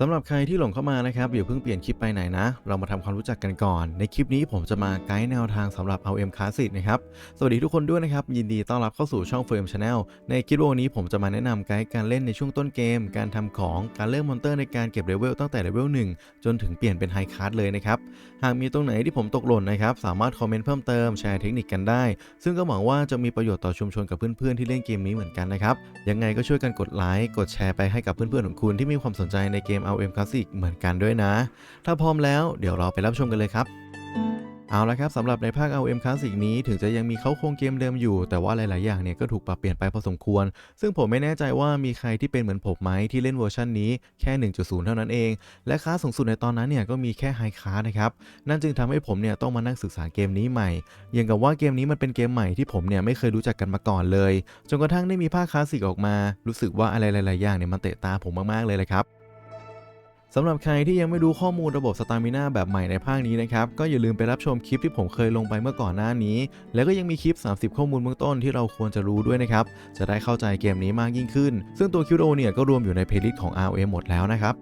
สำหรับใครที่หลงเข้ามานะครับอย่าเพิ่งเปลี่ยนคลิปไปไหนนะ เรามาทำความรู้จักกันก่อน ในคลิปนี้ผมจะมาไกด์แนวทางสำหรับ LM Classic นะครับ สวัสดีทุกคนด้วยนะครับ ยินดีต้อนรับเข้าสู่ช่อง Frame Channel ในคลิปวิดีโอนี้ผมจะมาแนะนำไกด์การเล่นในช่วงต้นเกม การทำของการเลือกมอนเตอร์ในการเก็บเลเวลตั้งแต่เลเวล1 จนถึงเปลี่ยนเป็นไฮค a า d เลยนะครับ หากมีตรงไหนที่ผมตกหล่นนะครับสามารถคอมเมนต์เพิ่มเติมแชร์เทคนิคกันได้ ซึ่งก็หวังว่าจะมีประโยชน์ต่อชุมชนกับเพื่อนๆที่เล่นเกมนี้เหมือนกันนะครับยังไงก็ช่วยกันกดไลค์กดแชร์ไปให้กับเพื่อนๆของคุณที่มีความสนใจในเกม LM Classic เหมือนกันด้วยนะ ถ้าพร้อมแล้วเดี๋ยวเราไปรับชมกันเลยครับเอาละครับสำหรับในภาค LM Classic นี้ถึงจะยังมีเขาโครงเกมเดิมอยู่ แต่ว่าหลาย ๆ อย่างเนี่ยก็ถูกปรับเปลี่ยนไปพอสมควร ซึ่งผมไม่แน่ใจว่ามีใครที่เป็นเหมือนผมไหมที่เล่นเวอร์ชันนี้แค่ 1.0 เท่านั้นเอง และค่าสูงสุดในตอนนั้นเนี่ยก็มีแค่ไฮค a านะครับ นั่นจึงทำให้ผมเนี่ยต้องมานั่งศึกษาเกมนี้ใหม่ อย่างกับว่าเกมนี้มันเป็นเกมใหม่ที่ผมเนี่ยไม่เคยรู้จักกันมาก่อนเลย จนกระทั่งได้มีภาคคลาสสิกออกมา รู้สึกว่าอะไรหลาย ๆ อย่างเนี่ยมันเตะตาผมมาก ๆ เลยเลยครับ สำหรับใครที่ยังไม่รู้ข้อมูลระบบสตามิน่าแบบใหม่ในภาคนี้นะครับก็อย่าลืมไปรับชมคลิปที่ผมเคยลงไปเมื่อก่อนหน้านี้ แล้วก็ยังมีคลิป 30 ข้อมูลเบื้องต้นที่เราควรจะรู้ด้วยนะครับจะได้เข้าใจเกมนี้มากยิ่งขึ้น ซึ่งตัวคิวโดเนี่ยก็รวมอยู่ในเพลย์ลิสต์ของ ROM หมดแล้วนะครับ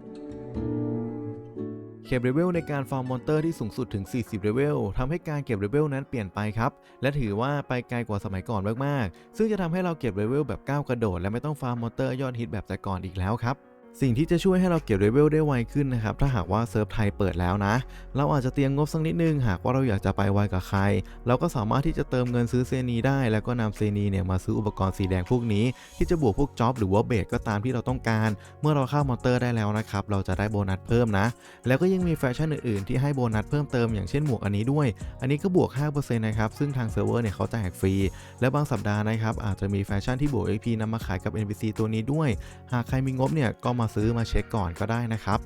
เก็บเลเวลในการฟาร์มมอนเตอร์ที่สูงสุดถึง 40 เลเวลทำให้การเก็บเลเวลนั้นเปลี่ยนไปครับ และถือว่าไปไกลกว่าสมัยก่อนมากๆ ซึ่งจะทำให้เราเก็บเลเวลแบบก้าวกระโดด และไม่ต้องฟาร์มมอนเตอร์ยอดฮิตแบบแต่ก่อนอีกแล้วครับ สิ่งที่จะช่วยให้เราเก็บเลเวลได้ไวขึ้นนะครับ ถ้าหากว่าเซิร์ฟไทยเปิดแล้วนะ เราอาจจะเตรียมงบสักนิดนึง หากว่าเราอยากจะไปไวกับใคร เราก็สามารถที่จะเติมเงินซื้อเซนีได้ แล้วก็นำเซนีเนี่ยมาซื้ออุปกรณ์สีแดงพวกนี้ ที่จะบวกพวกจ็อบหรือว่าเบสก็ตามที่เราต้องการ เมื่อเราฆ่ามอนเตอร์ได้แล้วนะครับ เราจะได้โบนัสเพิ่มนะ แล้วก็ยังมีแฟชั่นอื่นๆ ที่ให้โบนัสเพิ่มเติมอย่างเช่นหมวกอันนี้ด้วย อันนี้ก็บวก 5%นะครับ ซึ่งทางเซิร์ฟเวอร์เนี่ยเขาแจกฟรี และบางสัปดาห์นะครับอาจจะมีแฟชั่นที่บวก AP นำมาขายกับ NPC ตัวนี้ด้วย หากใครมีงบเนี่ยก็มาาซื้อมาเช็คก่อนก็ได้นะครับ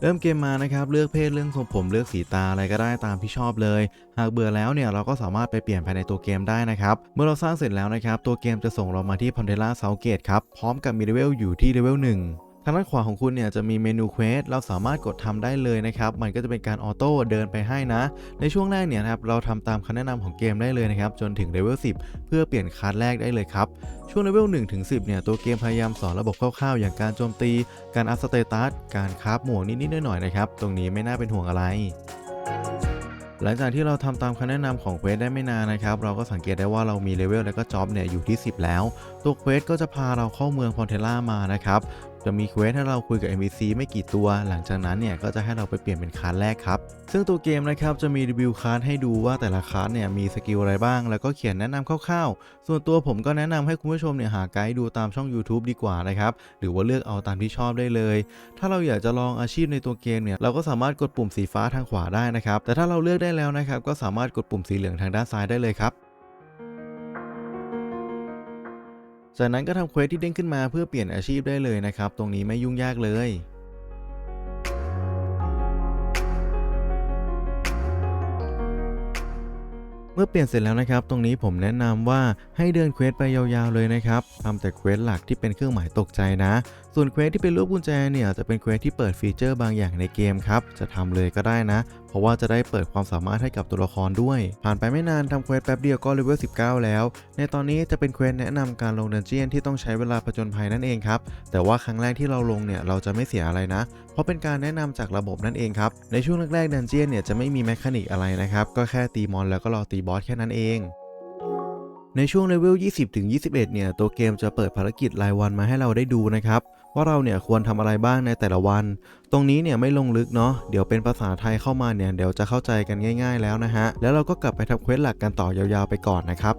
เริ่มเกมมานะครับเลือกเพศเรื่องทรงผมเลือกสีตาอะไรก็ได้ตามที่ชอบเลย หากเบื่อแล้วเนี่ยเราก็สามารถไปเปลี่ยนภายในตัวเกมได้นะครับเมื่อเราสร้างเสร็จแล้วนะครับตัวเกมจะส่งเรามาที่พันเทล่าเซาเกตครับพร้อมกับมีเลเวลอยู่ที่เลเวล1 ทางด้านขวาของคุณเนี่ยจะมีเมนูเควสเราสามารถกดทำได้เลยนะครับ มันก็จะเป็นการออโต้เดินไปให้นะ ในช่วงแรกเนี่ยนะครับเราทำตามคำแนะนำของเกมได้เลยนะครับ จนถึงเลเวล10 เพื่อเปลี่ยนคาร์ดแรกได้เลยครับ ช่วงเลเวล1ถึง10 เนี่ย ตัวเกมพยายามสอนระบบคร่าวๆ อย่างการโจมตี การอัพสเตตัส การคราฟหมวกนิดๆหน่อยๆนะครับ ตรงนี้ไม่น่าเป็นห่วงอะไรหลังจากที่เราทำตามคำแนะนำของเควสได้ไม่นานนะครับ เราก็สังเกตได้ว่าเรามีเลเวลและก็จ็อบเนี่ยอยู่ที่ 10 แล้ว ตัวเควสก็จะพาเราเข้าเมืองพอนเทล่ามานะครับ จะมีเควสให้เราคุยกับ NPC ไม่กี่ตัว หลังจากนั้นเนี่ยก็จะให้เราไปเปลี่ยนเป็นคาร์ดแรกครับ ซึ่งตัวเกมนะครับจะมีรีวิวคาร์ดให้ดูว่าแต่ละคาร์ดเนี่ยมีสกิลอะไรบ้าง แล้วก็เขียนแนะนำคร่าวๆ ส่วนตัวผมก็แนะนำให้คุณผู้ชมเนี่ยหาไกด์ดูตามช่อง YouTube ดีกว่านะครับ หรือว่าเลือกเอาตามที่ชอบได้เลย ถ้าเราอยากจะลองอาชีพในตัวเกมเนี่ยเราก็สามารถกดปุ่มสีฟ้าทางขวาได้นะครับ แต่ถ้าเราเลือกได้แล้วนะครับก็สามารถกดปุ่มสีเหลืองทางด้านซ้ายได้เลยครับ จากนั้นก็ทำเควสที่เด้งขึ้นมาเพื่อเปลี่ยนอาชีพได้เลยนะครับ ตรงนี้ไม่ยุ่งยากเลย เมื่อเปลี่ยนเสร็จแล้วนะครับ ตรงนี้ผมแนะนำว่าให้เดินเควสไปยาวๆเลยนะครับทำแต่เควสหลักที่เป็นเครื่องหมายตกใจนะ ส่วนเควสที่เป็นรูปกุญแจเนี่ยจะเป็นเควสที่เปิดฟีเจอร์บางอย่างในเกมครับ จะทำเลยก็ได้นะ เพราะว่าจะได้เปิดความสามารถให้กับตัวละครด้วย ผ่านไปไม่นานทำเควสแป๊บเดียวก็เลเวล19 แล้ว ในตอนนี้จะเป็นเควสแนะนำการลงเดนเจียนที่ต้องใช้เวลาผจญภัยนั่นเองครับ แต่ว่าครั้งแรกที่เราลงเนี่ยเราจะไม่เสียอะไรนะ เพราะเป็นการแนะนำจากระบบนั่นเองครับ ในช่วงแรกๆเดนเจียนเนี่ยจะไม่มีแมคานิกอะไรนะครับ ก็แค่ตีมอนแล้วก็รอตีบอสแค่นั้นเอง ในช่วงเลเวล 20ถึง21 เนี่ย ตัวเกมจะเปิดภารกิจรายวันมาให้เราได้ดูนะครับ ว่าเราเนี่ยควรทำอะไรบ้างในแต่ละวัน ตรงนี้เนี่ยไม่ลงลึกเนาะ เดี๋ยวเป็นภาษาไทยเข้ามาเนี่ย เดี๋ยวจะเข้าใจกันง่าย ๆ แล้วนะฮะ แล้วเราก็กลับไปทำเควสหลักกันต่อยาวๆไปก่อนนะครับ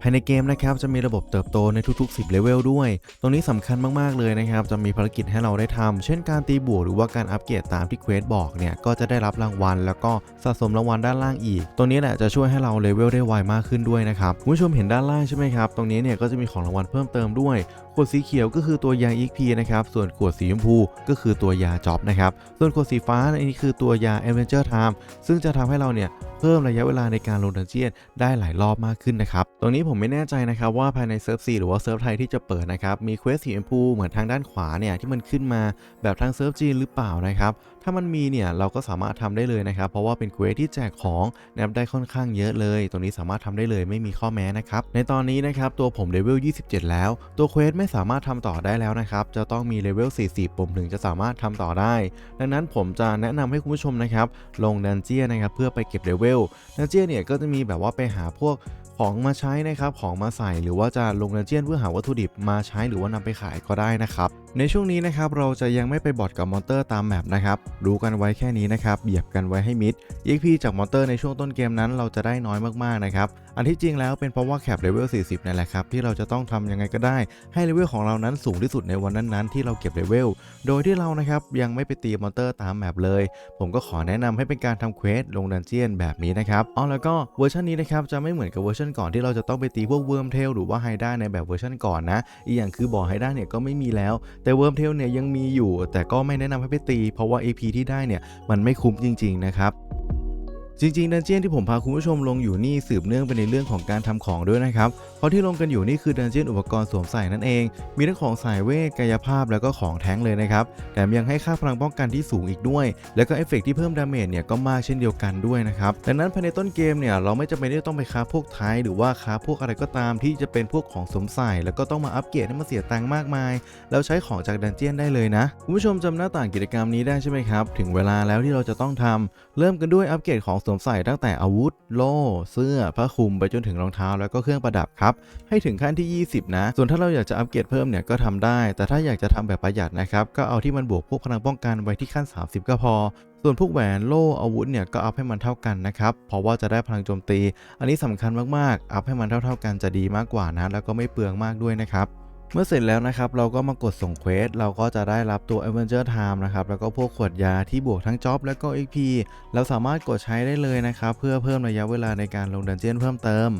ภายในเกมนะครับจะมีระบบเติบโตในทุกๆ 10เลเวลด้วย ตรงนี้สำคัญมากๆเลยนะครับ จะมีภารกิจให้เราได้ทำเช่นการตีบวกหรือว่าการอัปเกรดตามที่เควสบอกเนี่ย ก็จะได้รับรางวัล แล้วก็สะสมรางวัลด้านล่างอีก ตรงนี้แหละจะช่วยให้เราเลเวลได้ไวมากขึ้นด้วยนะครับคุณผู้ชมเห็นด้านล่างใช่ไหมครับ ตรงนี้เนี่ยก็จะมีของรางวัลเพิ่มเติมด้วย วดสีเขียวก็คือตัวยา XP นะครับ ส่วนขวดสีชมพูก็คือตัวยาจ็อบนะครับ ส่วนขวดสีฟ้าอันนี้คือตัวยา Adventure Time ซึ่งจะทำให้เราเนี่ยเพิ่มระยะเวลาในการลงดันเจียนได้หลายรอบมากขึ้นนะครับ ตรงนี้ผมไม่แน่ใจนะครับว่าภายในเซิร์ฟซีหรือว่าเซิร์ฟไทยที่จะเปิดนะครับ มีเควสสีชมพูเหมือนทางด้านขวาเนี่ยที่มันขึ้นมาแบบทางเซิร์ฟจีนหรือเปล่านะครับถ้ามันมีเนี่ยเราก็สามารถทำได้เลยนะครับ เพราะว่าเป็นเควสที่แจกของนะครับได้ค่อนข้างเยอะเลย ตรงนี้สามารถทำได้เลยไม่มีข้อแม้นะครับในตอนนี้นะครับตัวผมเลเวล 27 แล้ว ตัวเควสไม่สามารถทำต่อได้แล้วนะครับจะต้องมีเลเวล 40 ผมถึงจะสามารถทำต่อได้ ดังนั้นผมจะแนะนำให้คุณผู้ชมนะครับลงดันเจียนนะครับเพื่อไปเก็บเลเวลดันเจียนเนี่ยก็จะมีแบบว่าไปหาพวกของมาใช้นะครับ ของมาใส่หรือว่าจะลงดันเจียนเพื่อหาวัตถุดิบมาใช้หรือว่านำไปขายก็ได้นะครับ ในช่วงนี้นะครับเราจะยังไม่ไปบอดกับมอนเตอร์ตามแมปนะครับรู้กันไว้แค่นี้นะครับเหยียบกันไว้ให้มิด EXP จากมอนเตอร์ในช่วงต้นเกมนั้นเราจะได้น้อยมากๆนะครับอันที่จริงแล้วเป็นเพราะว่าแคปเลเวล 40 นั่นแหละครับที่เราจะต้องทำยังไงก็ได้ให้เลเวลของเรานั้นสูงที่สุดในวันนั้นๆ ที่เราเก็บเลเวล โดยที่เรานะครับยังไม่ไปตีมอนเตอร์ตามแมปเลย ผมก็ขอแนะนำให้เป็นการทำเควสลงดันเจียนแบบนี้นะครับอ๋อแล้วก็เวอร์ชันนี้นะครับจะไม่เหมือนกับเวอร์ชันก่อนที่เราจะต้องไปตีพวกเวิร์มเทลหรือว่าไฮด้าในแบบเวอร์ชันก่อนนะอีกอย่างคือบ่อไฮด้าเนี่ยก็ไม่มีแล้วแต่เวิร์มเทลเนี่ยยังมีอยู่ แต่ก็ไม่แนะนำให้ไปตี เพราะว่า AP ที่ได้เนี่ยมันไม่คุ้มจริง ๆ นะครับ จริงๆดันเจียนที่ผมพาคุณผู้ชมลงอยู่นี่สืบเนื่องไปในเรื่องของการทำของด้วยนะครับ เพราะที่ลงกันอยู่นี่คือดันเจียนอุปกรณ์สวมใส่นั่นเอง มีทั้งของสายเวทกายภาพแล้วก็ของแท้งเลยนะครับแถมยังให้ค่าพลังป้องกันที่สูงอีกด้วย แล้วก็เอฟเฟกต์ที่เพิ่มดาเมจเนี่ยก็มากเช่นเดียวกันด้วยนะครับ ดังนั้นภายในต้นเกมเนี่ยเราไม่จำเป็นที่จะต้องไปค้าพวกไทยหรือว่าค้าพวกอะไรก็ตามที่จะเป็นพวกของสวมใส่ แล้วก็ต้องมาอัปเกรดให้มันเสียตังค์มากมาย แล้วใช้ของจากดันเจียนได้เลยนะ คุณผู้ชมจำหน้าต่างกิจกรรมนี้ได้ใช่ไหมครับ ถึงเวลาแล้วที่เราจะต้องทำเริ่มกันด้วยอัปเกรดของสวมใส่ตั้งแต่อาวุธ โล่ เสื้อผ้าคลุมไปจนถึงรองเท้าแล้วก็เครื่องประดับครับ ให้ถึงขั้นที่ 20 นะ ส่วนถ้าเราอยากจะอัปเกรดเพิ่มเนี่ยก็ทำได้ แต่ถ้าอยากจะทำแบบประหยัดนะครับ ก็เอาที่มันบวกพวกพลังป้องกันไว้ที่ขั้น 30 ก็พอส่วนพวกแหวนโล่อาวุธเนี่ยก็อัพให้มันเท่ากันนะครับ เพราะว่าจะได้พลังโจมตี อันนี้สำคัญมากๆ อัพให้มันเท่าๆกันจะดีมากกว่านะ แล้วก็ไม่เปลืองมากด้วยนะครับ เมื่อเสร็จแล้วนะครับ เราก็มากดส่งเควส เราก็จะได้รับตัว Avenger Time นะครับ แล้วก็พวกขวดยาที่บวกทั้งจ็อบแล้วก็ XP เราสามารถกดใช้ได้เลยนะครับ เพื่อเพิ่มระยะเวลาในการลงดันเจียนเพิ่มเติม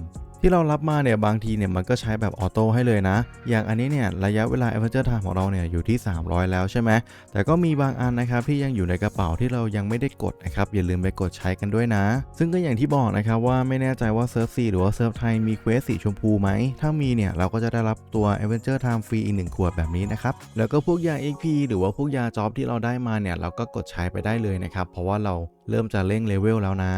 ที่เรารับมาเนี่ยบางทีเนี่ยมันก็ใช้แบบออโต้ให้เลยนะ อย่างอันนี้เนี่ยระยะเวลา Avenger Time ของเราเนี่ยอยู่ที่ 300 แล้วใช่ไหมแต่ก็มีบางอันนะครับที่ยังอยู่ในกระเป๋าที่เรายังไม่ได้กดนะครับอย่าลืมไปกดใช้กันด้วยนะ ซึ่งก็อย่างที่บอกนะครับว่าไม่แน่ใจว่าเซิร์ฟซีหรือว่าเซิร์ฟไทยมีเควสสีชมพูไหม ถ้ามีเนี่ยเราก็จะได้รับตัว Avenger Time ฟรีอีกหนึ่งขวดแบบนี้นะครับแล้วก็พวกยา XP หรือว่าพวกยาจ็อบที่เราได้มาเนี่ยเราก็กดใช้ไปได้เลยนะครับเพราะว่าเราเริ่มจะเร่งเลเวลแล้วนะ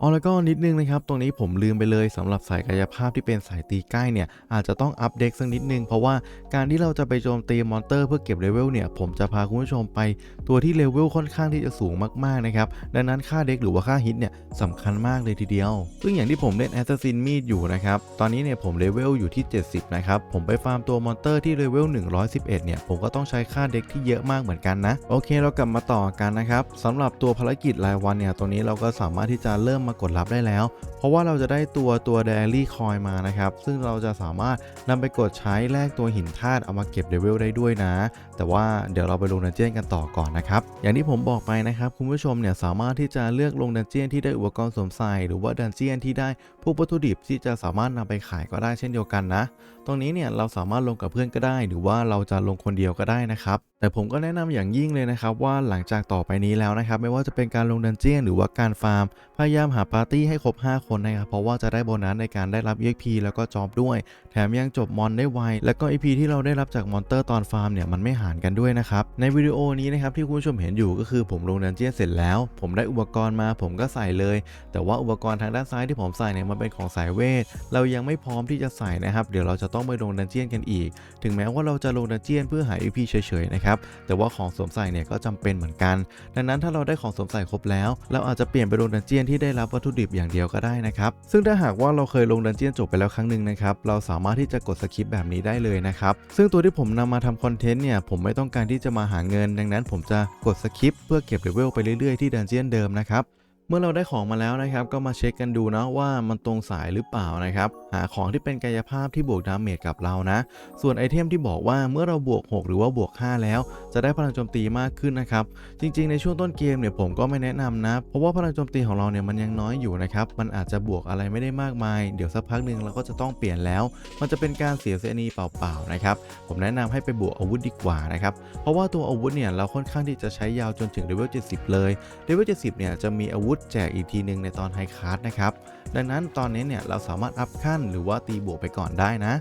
อ๋อแล้วก็นิดนึงนะครับตรงนี้ผมลืมไปเลยสำหรับสายกายภาพที่เป็นสายตีใกล้เนี่ยอาจจะต้องอัปเดตสักนิดนึง เพราะว่าการที่เราจะไปโจมตีมอนเตอร์เพื่อเก็บเลเวลเนี่ยผมจะพาคุณผู้ชมไปตัวที่เลเวลค่อนข้างที่จะสูงมากๆนะครับดังนั้นค่าเด็กหรือว่าค่าฮิตเนี่ยสำคัญมากเลยทีเดียว ซึ่งอย่างที่ผมเล่นแอสซัสซินมีดอยู่นะครับตอนนี้เนี่ยผมเลเวลอยู่ที่ 70 นะครับผมไปฟาร์มตัวมอนเตอร์ที่เลเวล111 เนี่ยผมก็ต้องใช้ค่าเด็กที่เยอะมากเหมือนกันนะโอเคเรากลับมาต่อกันนะครับสำหรับตัวภารกิจรายวันเนี่ยตรงนี้เราก็สามารถที่จะเริ่มมากดรับได้แล้ว เพราะว่าเราจะได้ตัวตัวเดลี่คอยมานะครับ ซึ่งเราจะสามารถนำไปกดใช้แลกตัวหินธาตุเอามาเก็บเดเวลได้ด้วยนะ แต่ว่าเดี๋ยวเราไปลงดันเจียนกันต่อก่อนนะครับ อย่างที่ผมบอกไปนะครับ คุณผู้ชมเนี่ยสามารถที่จะเลือกลงดันเจียนที่ได้อุปกรณ์สวมใส่หรือว่าดันเจียนที่ได้พวกวัตถุดิบที่จะสามารถนำไปขายก็ได้เช่นเดียวกันนะ ตรงนี้เนี่ยเราสามารถลงกับเพื่อนก็ได้ หรือว่าเราจะลงคนเดียวก็ได้นะครับแต่ผมก็แนะนำอย่างยิ่งเลยนะครับว่าหลังจากต่อไปนี้แล้วนะครับ ไม่ว่าจะเป็นการลงดันเจียนหรือว่าการฟาร์ม พยายามหาปาร์ตี้ให้ครบ 5 คนนะครับเพราะว่าจะได้โบนัสในการได้รับ EXP แล้วก็จอบด้วย แถมยังจบมอนได้ไว แล้วก็ EP ที่เราได้รับจากมอนเตอร์ตอนฟาร์มเนี่ยมันไม่หารกันด้วยนะครับในวิดีโอนี้นะครับที่คุณผู้ชมเห็นอยู่ก็คือผมลงดันเจียนเสร็จแล้ว ผมได้อุปกรณ์มาผมก็ใส่เลย แต่ว่าอุปกรณ์ทางด้านซ้ายที่ผมใส่เนี่ยมันเป็นของสายเวทเรายังไม่พร้อมที่จะใส่นะครับ เดี๋ยวเราจะต้องไปลงดันเจียนกันอีก ถึงแม้ว่าเราจะลงดันเจียนเพื่อหา EP เฉยๆนะครับแต่ว่าของสวมใส่เนี่ยก็จำเป็นเหมือนกัน ดังนั้นถ้าเราได้ของสวมใส่ครบแล้ว เราอาจจะเปลี่ยนไปลงดันเจียนที่ได้รับวัตถุดิบอย่างเดียวก็ได้นะครับซึ่งถ้าหากว่าเราเคยลงดันเจียนจบไปแล้วครั้งหนึ่งนะครับเราสามารถที่จะกดสคิปแบบนี้ได้เลยนะครับซึ่งตัวที่ผมนำมาทำคอนเทนต์เนี่ยผมไม่ต้องการที่จะมาหาเงิน ดังนั้นผมจะกดสคิปเพื่อเก็บเลเวลไปเรื่อยๆที่ดันเจียนเดิมนะครับ เมื่อเราได้ของมาแล้วนะครับ ก็มาเช็คกันดูนะว่ามันตรงสายหรือเปล่านะครับ หาของที่เป็นกายภาพที่บวกดาเมจกับเรานะ ส่วนไอเทมที่บอกว่าเมื่อเราบวก 6 หรือว่าบวก 5 แล้ว จะได้พลังโจมตีมากขึ้นนะครับ จริง ๆ ในช่วงต้นเกมเนี่ยผมก็ไม่แนะนำนะ เพราะว่าพลังโจมตีของเราเนี่ยมันยังน้อยอยู่นะครับ มันอาจจะบวกอะไรไม่ได้มากมาย เดี๋ยวสักพักหนึ่งเราก็จะต้องเปลี่ยนแล้ว มันจะเป็นการเสียเซนีเปล่าๆนะครับผมแนะนำให้ไปบวกอาวุธดีกว่านะครับ เพราะว่าตัวอาวุธเนี่ยเราค่อนข้างที่จะใช้ยาวจนถึงเลเวล70 เลยเลเวล70เนี่ยจะมีอาวุธแจกอีกทีหนึ่งในตอนไฮคาร์ดนะครับ ดังนั้นตอนนี้เนี่ยเราสามารถอัพขั้นหรือว่าตีบวกไปก่อนได้นะ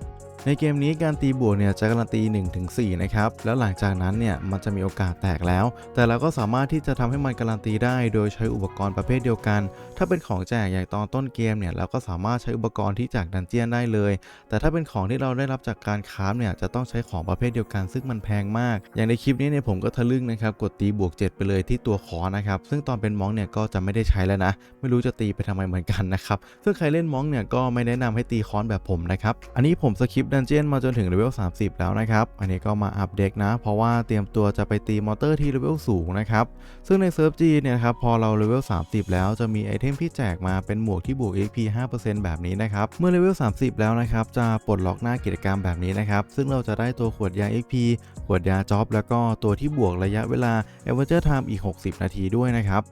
ในเกมนี้การตีบวกเนี่ยจะการันตี 1-4 นะครับ แล้วหลังจากนั้นเนี่ยมันจะมีโอกาสแตกแล้ว แต่เราก็สามารถที่จะทำให้มันการันตีได้ โดยใช้อุปกรณ์ประเภทเดียวกัน ถ้าเป็นของแจกอย่างตอนต้นเกมเนี่ยเราก็สามารถใช้อุปกรณ์ที่จากดันเจียนได้เลย แต่ถ้าเป็นของที่เราได้รับจากการคราเนี่ยจะต้องใช้ของประเภทเดียวกัน ซึ่งมันแพงมาก อย่างในคลิปนี้เนี่ยผมก็ทะลึ่งนะครับกดตีบวก 7 ไปเลยที่ตัวคอนะครับซึ่งตอนเป็นมองเนี่ยก็จะไม่ได้ใช้แล้วนะ ไม่รู้จะตีไปทำไมเหมือนกันนะครับซึ่งใครเล่นมองเนี่ยก็ไม่แนะนำให้ตีค้อนแบบผมนะครับอันนี้ผมสคิปดันเจียนมาจนถึงเลเวล 30 แล้วนะครับ อันนี้ก็มาอัปเดตนะ เพราะว่าเตรียมตัวจะไปตีมอเตอร์ที่เลเวลสูงนะครับ ซึ่งในเซิร์ฟจีเนี่ยครับพอเราเลเวล 30 แล้วจะมีไอเทมที่แจกมาเป็นหมวกที่บวก XP 5%แบบนี้นะครับ เมื่อเลเวล 30 แล้วนะครับจะปลดล็อกหน้ากิจกรรมแบบนี้นะครับ ซึ่งเราจะได้ตัวขวดยา XP ขวดยาจ็อบแล้วก็ตัวที่บวกระยะเวลา a v e r a g e Time อีก 60 นาทีด้วยนะครับ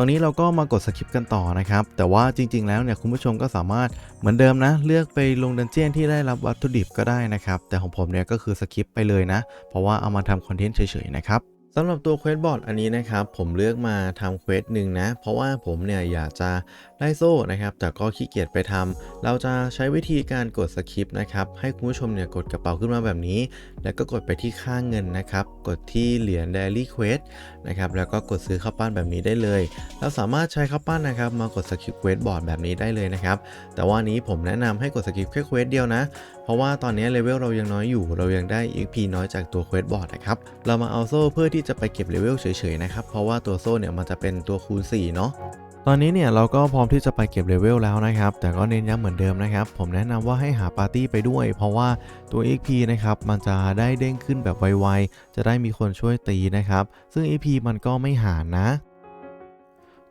ตอนนี้เราก็มากดสคริปกันต่อนะครับ แต่ว่าจริง ๆ แล้วเนี่ยคุณผู้ชมก็สามารถเหมือนเดิมนะ เลือกไปลงดันเจียนที่ได้รับวัตถุดิบก็ได้นะครับ แต่ของผมเนี่ยก็คือสคริปไปเลยนะ เพราะว่าเอามาทำคอนเทนต์เฉยๆนะครับสำหรับตัวเควสบอร์ดอันนี้นะครับ ผมเลือกมาทำเควสหนึ่งนะ เพราะว่าผมเนี่ยอยากจะ ได้โซ่นะครับ แต่ก็ขี้เกียจไปทำเราจะใช้วิธีการกดสคริปต์นะครับ ให้คุณผู้ชมเนี่ยกดกระเป๋าขึ้นมาแบบนี้ แล้วก็กดไปที่ค่างเงินนะครับ กดที่เหรียญ Daily Quest นะครับ แล้วก็กดซื้อข้าวปั้นแบบนี้ได้เลย เราสามารถใช้ข้าวปั้นนะครับ มากดสกิปต์เควสบอร์ดแบบนี้ได้เลยนะครับ แต่ว่านี้ผมแนะนำให้กดสกิปต์แค่เควสเดียวนะ เพราะว่าตอนนี้เลเวลเรายังน้อยอยู่ เรายังได้ XP น้อยจากตัวเควสบอร์ดนะครับ เรามาเอาโซ่เพื่อที่จะไปเก็บเลเวลเฉยๆนะครับ เพราะว่าตัวโซ่เนี่ยมันจะเป็นตัวคูณ4เนาะ ตอนนี้เนี่ยเราก็พร้อมที่จะไปเก็บเลเวลแล้วนะครับ แต่ก็เน้นย้ำเหมือนเดิมนะครับ ผมแนะนำว่าให้หาปาร์ตี้ไปด้วย เพราะว่าตัว XP นะครับมันจะได้เด้งขึ้นแบบไวๆ จะได้มีคนช่วยตีนะครับ ซึ่ง XP มันก็ไม่หานะ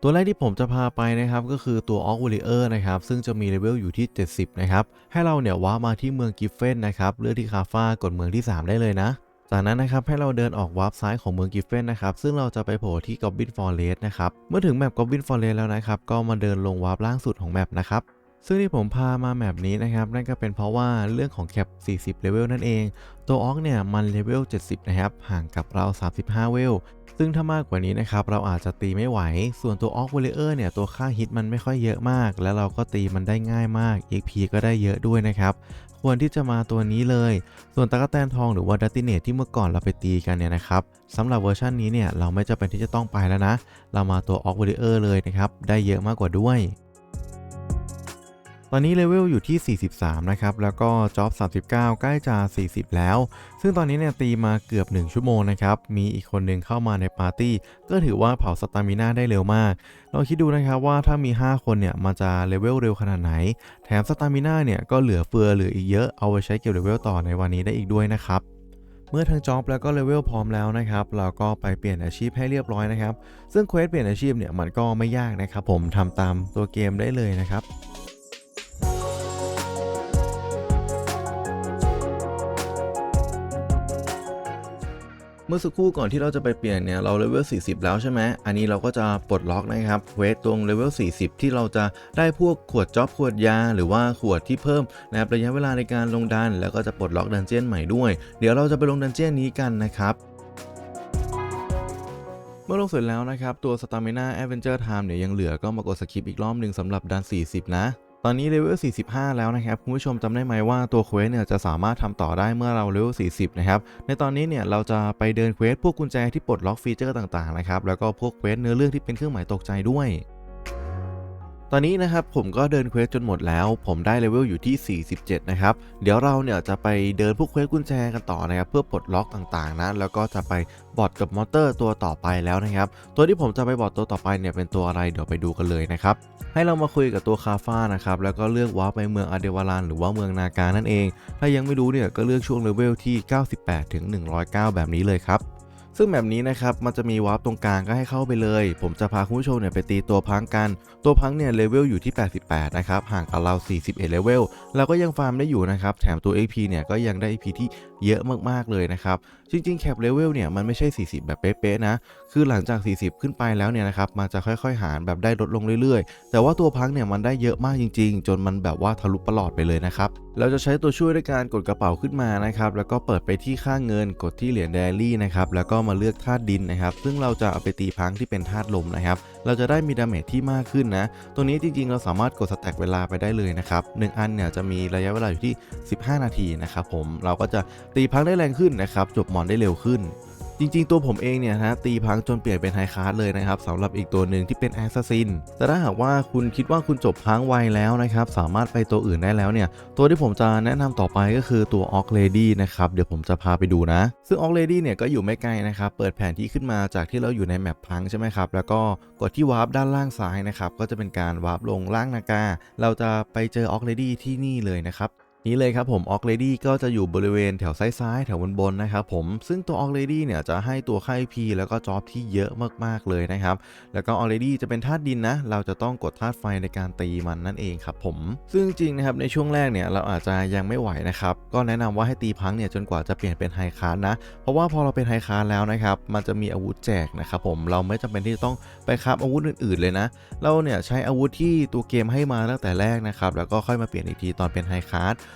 ตัวแรกที่ผมจะพาไปนะครับก็คือตัว o อก w a r r i o r นะครับซึ่งจะมีเลเวลอยู่ที่ 70 นะครับ ให้เราเนี่ยว้ามาที่เมืองกิฟเฟนนะครับเลือกที่คาฟ้ากดเมืองที่ 3 ได้เลยนะ จากนั้นนะครับให้เราเดินออกวาร์ปซ้ายของเมืองกิฟเฟนนะครับซึ่งเราจะไปโผล่ที่กอบบินฟอร์เรสนะครับเมื่อถึงแมป Goblin Forest แล้วนะครับก็มาเดินลงวาร์ปล่างสุดของแมปนะครับซึ่งที่ผมพามาแมปนี้นะครับนั่นก็เป็นเพราะว่าเรื่องของแคป 40 เลเวลนั่นเอง ตัวออกเนี่ยมันเลเวล 70 นะครับ ห่างกับเรา 35 เวล ซึ่งถ้ามากกว่านี้นะครับเราอาจจะตีไม่ไหว ส่วนตัวออกเวลเออร์เนี่ยตัวค่าฮิตมันไม่ค่อยเยอะมาก แล้วเราก็ตีมันได้ง่ายมาก XP ก็ได้เยอะด้วยนะครับควรที่จะมาตัวนี้เลย ส่วนตะกแตนทองหรือว่าดัตติเนตที่เมื่อก่อนเราไปตีกันเนี่ยนะครับสำหรับเวอร์ชันนี้เนี่ยเราไม่จำเป็นที่จะต้องไปแล้วนะ เรามาตัวออกเวลเออร์เลยนะครับได้เยอะมากกว่าด้วย ตอนนี้เลเวลอยู่ที่ 43 นะครับ แล้วก็จ็อบ 39 ใกล้จะ 40 แล้ว ซึ่งตอนนี้เนี่ยตีมาเกือบ 1 ชั่วโมงนะครับ มีอีกคนหนึ่งเข้ามาในปาร์ตี้ ก็ถือว่าเผาสตามิน่าได้เร็วมาก เราคิดดูนะครับว่าถ้ามี 5 คนเนี่ยมันจะเลเวลเร็วขนาดไหน แถมสตามิน่าเนี่ยก็เหลือเฟือเหลืออีกเยอะเอาไปใช้เก็บเลเวลต่อในวันนี้ได้อีกด้วยนะครับเมื่อทั้งจ็อบแล้วก็เลเวลพร้อมแล้วนะครับ เราก็ไปเปลี่ยนอาชีพให้เรียบร้อยนะครับ ซึ่งเควสเปลี่ยนอาชีพเนี่ยมันก็ไม่ยากนะครับ ผมทำตามตัวเกมได้เลยนะครับ เมื่อสักครู่ก่อนที่เราจะไปเปลี่ยนเนี่ยเราเลเวล 40 แล้วใช่ไหมอันนี้เราก็จะปลดล็อกนะครับเควสตรงเลเวล 40 ที่เราจะได้พวกขวดจ็อบขวดยา หรือว่าขวดที่เพิ่มนะครับระยะเวลาในการลงดัน แล้วก็จะปลดล็อกดันเจียนใหม่ด้วย เดี๋ยวเราจะไปลงดันเจียนนี้กันนะครับเมื่อลงเสร็จแล้วนะครับ ตัว Stamina Adventure Time เนี่ยยังเหลือก็มากดสคิปอีกรอบหนึ่งสำหรับดัน 40 นะ ตอนนี้เลเวล 45 แล้วนะครับ คุณผู้ชมจำได้ไหมว่าตัวเควสเนี่ยจะสามารถทำต่อได้เมื่อเราเลเวล 40 นะครับ ในตอนนี้เนี่ยเราจะไปเดินเควสพวกกุญแจที่ปลดล็อกฟีเจอร์ต่างๆนะครับ แล้วก็พวกเควสเนื้อเรื่องที่เป็นเครื่องหมายตกใจด้วย ตอนนี้นะครับผมก็เดินเควสจนหมดแล้ว ผมได้เลเวลอยู่ที่ 47 นะครับ เดี๋ยวเราเนี่ยจะไปเดินพวกเควสกุญแจกันต่อนะครับเพื่อปลดล็อกต่างๆนะแล้วก็จะไปบอดกับมอเตอร์ตัวต่อไปแล้วนะครับ ตัวที่ผมจะไปบอดตัวต่อไปเนี่ยเป็นตัวอะไรเดี๋ยวไปดูกันเลยนะครับให้เรามาคุยกับตัวคาฟ้านะครับแล้วก็เลือกว้าร์ปไปเมืองอาเดวารานหรือว่าเมืองนาการนั่นเอง ถ้ายังไม่รู้เนี่ยก็เลือกช่วงเลเวลที่ 98ถึง109 แบบนี้เลยครับซึ่งแบบนี้นะครับมันจะมีวาร์ปตรงกลางก็ให้เข้าไปเลย ผมจะพาคุณผู้ชมเนี่ยไปตีตัวพังกัน ตัวพังเนี่ยเลเวลอยู่ที่ 88 นะครับห่างกับเรา 41 เลเวลเราก็ยังฟาร์มได้อยู่นะครับ แถมตัว AP เนี่ยก็ยังได้ AP ที่เยอะมากๆเลยนะครับ จริงๆแคปเลเวลเนี่ยมันไม่ใช่ 40 แบบเป๊ะๆนะ คือหลังจาก 40 ขึ้นไปแล้วเนี่ยนะครับมันจะค่อยๆ หารแบบได้ลดลงเรื่อยๆ แต่ว่าตัวพังเนี่ยมันได้เยอะมากจริง ๆ จนมันแบบว่าทะลุประหลอดไปเลยนะครับเราจะใช้ตัวช่วยด้วยการกดกระเป๋าขึ้นมานะครับ แล้วก็เปิดไปที่ค่าเงินกดที่เหรียญเดลี่นะครับ แล้วก็มาเลือกธาตุดินนะครับ ซึ่งเราจะเอาไปตีพังที่เป็นธาตุลมนะครับ เราจะได้มีดาเมจที่มากขึ้นนะตัวนี้จริงๆ เราสามารถกดสแต็กเวลาไปได้เลยนะครับหนึ่งอันเนี่ยจะมีระยะเวลาอยู่ที่ 15 นาทีนะครับผมเราก็จะตีพังได้แรงขึ้นนะครับจบมอนได้เร็วขึ้น จริงๆ ตัวผมเองเนี่ยนะตีพังจนเปลี่ยนเป็นไฮคาร์ดเลยนะครับสำหรับอีกตัวหนึ่งที่เป็นแอสซัสซินแต่ถ้าหากว่าคุณคิดว่าคุณจบพังไวแล้วนะครับสามารถไปตัวอื่นได้แล้วเนี่ยตัวที่ผมจะแนะนำต่อไปก็คือตัวออกเลดี้นะครับเดี๋ยวผมจะพาไปดูนะ ซึ่งออกเลดี้เนี่ยก็อยู่ไม่ไกลนะครับเปิดแผนที่ขึ้นมาจากที่เราอยู่ในแมปพังใช่ไหมครับแล้วก็กดที่วาร์ปด้านล่างซ้ายนะครับก็จะเป็นการวาร์ปลงล่างนากาเราจะไปเจอออกเลดี้ที่นี่เลยนะครับ นี้เลยครับผมออกเลดี้ก็จะอยู่บริเวณแถวซ้ายๆแถวบนๆนนะครับผมซึ่งตัวออกเลดี้เนี่ยจะให้ตัวค่า IP แล้วก็จ็อบที่เยอะมากๆเลยนะครับ แล้วก็ออกเลดี้จะเป็นธาตุดินนะ เราจะต้องกดธาตุไฟในการตีมันนั่นเองครับผม ซึ่งจริงนะครับในช่วงแรกเนี่ยเราอาจจะยังไม่ไหวนะครับ ก็แนะนำว่าให้ตีพังเนี่ยจนกว่าจะเปลี่ยนเป็นไฮคาร์นะ เพราะว่าพอเราเป็นไฮคาร์แล้วนะครับมันจะมีอาวุธแจกนะครับผมเราไม่จำเป็นที่จะต้องไปคราบอาวุธอื่นๆเลยนะ เราเนี่ยใช้อาวุธที่ตัวเกมให้มาตั้งแต่แรกนะครับแล้วก็ค่อยมาเปลี่ยนอีกทีตอนเป็นไฮคาร์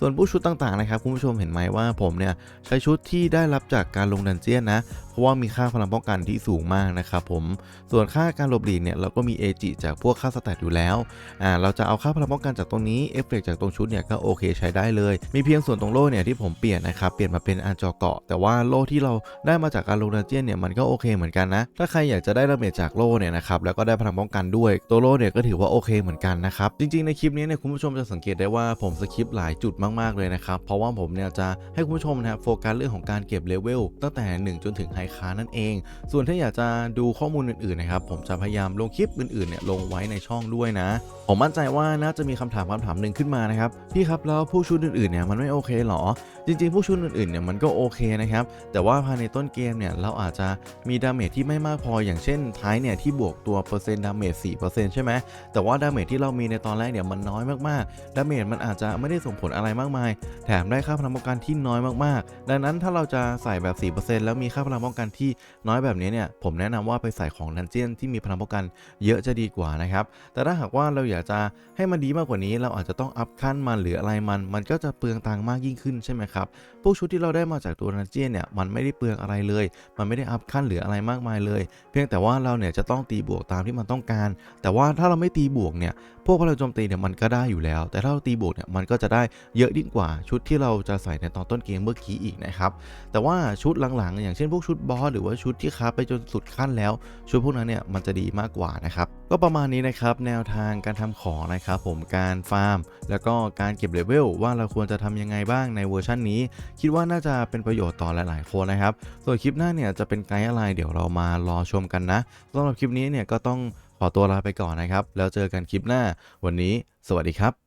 ส่วนผู้ชุดต่างๆนะครับคุณผู้ชมเห็นไหมว่าผมเนี่ยใช้ชุดที่ได้รับจากการลงดันเจียนนะ เพราะว่ามีค่าพลังป้องกันที่สูงมากนะครับผมส่วนค่าการหลบหลีกเนี่ยเราก็มีเอจิจากพวกค่าสแตทอยู่แล้วอ่าเราจะเอาค่าพลังป้องกันจากตรงนี้เอฟเฟกจากตรงชุดเนี่ยก็โอเคใช้ได้เลย มีเพียงส่วนตรงโล่เนี่ยที่ผมเปลี่ยนนะครับเปลี่ยนมาเป็นอันจอเกาะ แต่ว่าโล่ที่เราได้มาจากการลงดันเจียนเนี่ยมันก็โอเคเหมือนกันนะถ้าใครอยากจะได้ดาเมจจากโล่เนี่ยนะครับแล้วก็ได้พลังป้องกันด้วยตัวโล่เนี่ยก็ถือว่าโอเคเหมือนกันนะครับจริงๆในคลิปนี้เนี่ยคุณผู้ชมจะสังเกตได้ว่าผมสคิปหลายจุดมากๆเลยนะครับ เพราะว่าผมเนี่ยจะให้คุณผู้ชมนะครับโฟกัสเรื่องของการเก็บเลเวลตั้งแต่ 1 จนถึงไฮคานั่นเอง ส่วนถ้าอยากจะดูข้อมูลอื่นๆนะครับผมจะพยายามลงคลิปอื่นๆเนี่ยลงไว้ในช่องด้วยนะ ผมมั่นใจว่าน่าจะมีคำถามคำถามหนึ่งขึ้นมานะครับพี่ครับแล้วผู้ชุดอื่นๆเนี่ยมันไม่โอเคหรอ จริงๆผู้ชุดอื่นๆเนี่ยมันก็โอเคนะครับ แต่ว่าภายในต้นเกมเนี่ยเราอาจจะมีดาเมจที่ไม่มากพออย่างเช่นท้ายเนี่ยที่บวกตัวเปอร์เซ็นต์ดาเมจ4%ใช่ไหมแต่ว่าดาเมจที่เรามีในตอนแรกเนี่ยมันน้อยมากๆ ดาเมจมันอาจจะไม่ได้ส่งผลอะไรมากมาย แถมได้ค่าพลังป้องกันที่น้อยมากๆ ดังนั้นถ้าเราจะใส่แบบ 4%แล้วมีค่าพลังป้องกันที่น้อยแบบนี้เนี่ยผมแนะนำว่าไปใส่ของดันเจียนที่มีพลังป้องกันเยอะจะดีกว่านะครับแต่ถ้าหากว่าเราอยากจะให้มันดีมากกว่านี้ เราอาจจะต้องอัพขั้นมันหรืออะไรมัน มันก็จะเปลืองตังค์มากยิ่งขึ้นใช่ไหมครับพวกชุดที่เราได้มาจากตัวดันเจียนเนี่ยมันไม่ได้เปลืองอะไรเลย มันไม่ได้อัพขั้นหรืออะไรมากมายเลย เพียงแต่ว่าเราเนี่ยจะต้องตีบวกตามที่มันต้องการ แต่ว่าถ้าเราไม่ตีบวกเนี่ยพวกพลังโจมตีเนี่ยมันก็ได้อยู่แล้ว แต่ถ้าเราตีบวกเนี่ยมันก็จะได้เยอะยิ่งกว่าชุดที่เราจะใส่ในตอนต้นเกมเมื่อกี้อีกนะครับ แต่ว่าชุดหลังๆ อย่างเช่นพวกชุดบอสหรือว่าชุดที่คราไปจนสุดขั้นแล้ว ชุดพวกนั้นเนี่ยมันจะดีมากกว่านะครับ ก็ประมาณนี้นะครับแนวทางการทำของนะครับผมการฟาร์ม แล้วก็การเก็บเลเวลว่าเราควรจะทำยังไงบ้างในเวอร์ชันนี้ คิดว่าน่าจะเป็นประโยชน์ต่อหลายๆคนนะครับส่วนคลิปหน้าเนี่ยจะเป็นไกด์อะไรเดี๋ยวเรามารอชมกันนะสำหรับคลิปนี้เนี่ยก็ต้อง ขอตัวลาไปก่อนนะครับ แล้วเจอกันคลิปหน้า วันนี้ สวัสดีครับ